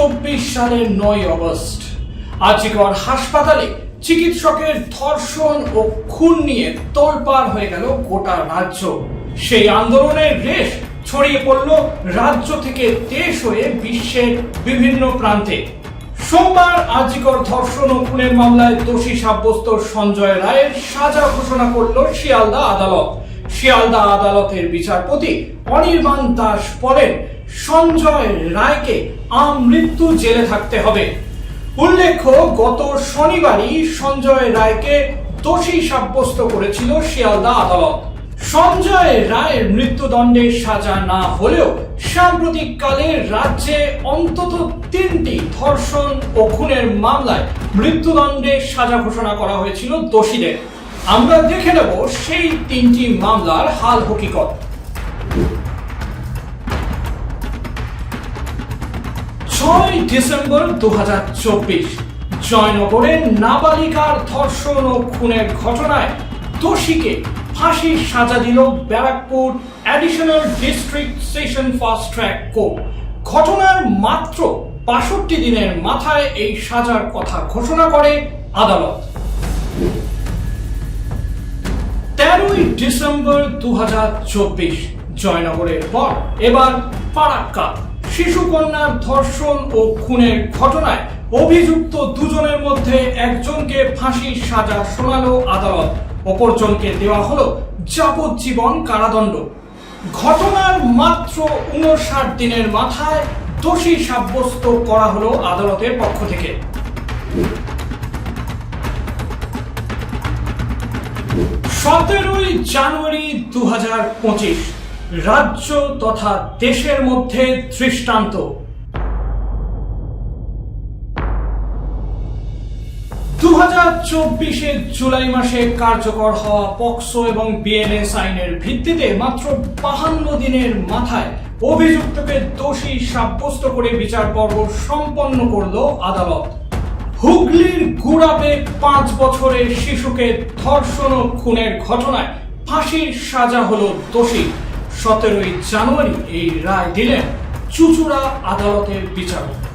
দু সালের নয় অগস্ট। আজিগড় হাসপাতালে চিকিৎসকের ধর্ষণ ও খুন নিয়ে তোলপাড় হয়ে গেল গোটা রাজ্য। সেই আন্দোলনের রেশ ছড়িয়ে পড়ল রাজ্য থেকে দেশ হয়ে বিশ্বের বিভিন্ন প্রান্তে। সোমবার আজিগড় ধর্ষণ ও খুনের মামলায় দোষী সাব্যস্ত সঞ্জয় রায়ের সাজা ঘোষণা করল শিয়ালদা আদালত। শিয়ালদা আদালতের বিচারপতি অনির্বাণ দাস বলেন সঞ্জয় রায়কে আমৃত্যু জেলে থাকতে হবে। উল্লেখ্য, গত শনিবারই সঞ্জয় রায়কে দোষী সাব্যস্ত করেছিল শিয়ালদা আদালত। সঞ্জয় রায়ের মৃত্যুদণ্ডের সাজা না হলেও সাম্প্রতিককালে রাজ্যে অন্তত তিনটি ধর্ষণ ও খুনের মামলায় মৃত্যুদণ্ডের সাজা ঘোষণা করা হয়েছিল দোষীদের। আমরা দেখে নেব সেই তিনটি মামলার হাল হকিকত। ছয় ডিসেম্বর দু হাজার চব্বিশ। জয়নগরে নাবালিকার ধর্ষণ ও খুনের ঘটনায় দোষীকে ফাঁসির সাজা দিল Barrackpore additional district session fast track court. ঘটনার মাত্র বাষট্টি দিনের মাথায় এই সাজার কথা ঘোষণা করে আদালত। তেরোই ডিসেম্বর দু হাজার চব্বিশ, জয়নগরের পর এবার ফারাক্কা শিশুকন্যার ধর্ষণ ও খুনের ঘটনায় অভিযুক্ত দুজনের মধ্যে একজনকে ফাঁসির সাজা শোনালো আদালত, অপরজনকে দেওয়া হলো যাবজ্জীবন কারাদণ্ড। ঘটনার মাত্র উনষাট দিনের মাথায় দোষী সাব্যস্ত করা হলো আদালতের পক্ষ থেকে। সতেরোই জানুয়ারি দু হাজার পঁচিশ রাজ্য তথা দেশের মধ্যে দৃষ্টান্ত। দু হাজার জুলাই মাসে কার্যকর হওয়া পক্সো এবং বিএনএস আইনের ভিত্তিতে মাত্র বাহান্ন দিনের মাথায় অভিযুক্তকে দোষী সাব্যস্ত করে বিচার পর্ব সম্পন্ন করল আদালত। হুগলির গুড়াপে পাঁচ বছরের শিশুকে ধর্ষণ ও খুনের ঘটনায় ফাঁসির সাজা হলো দোষী। সতেরোই জানুয়ারি এই রায় দিলেন চুচুড়া আদালতের বিচারক।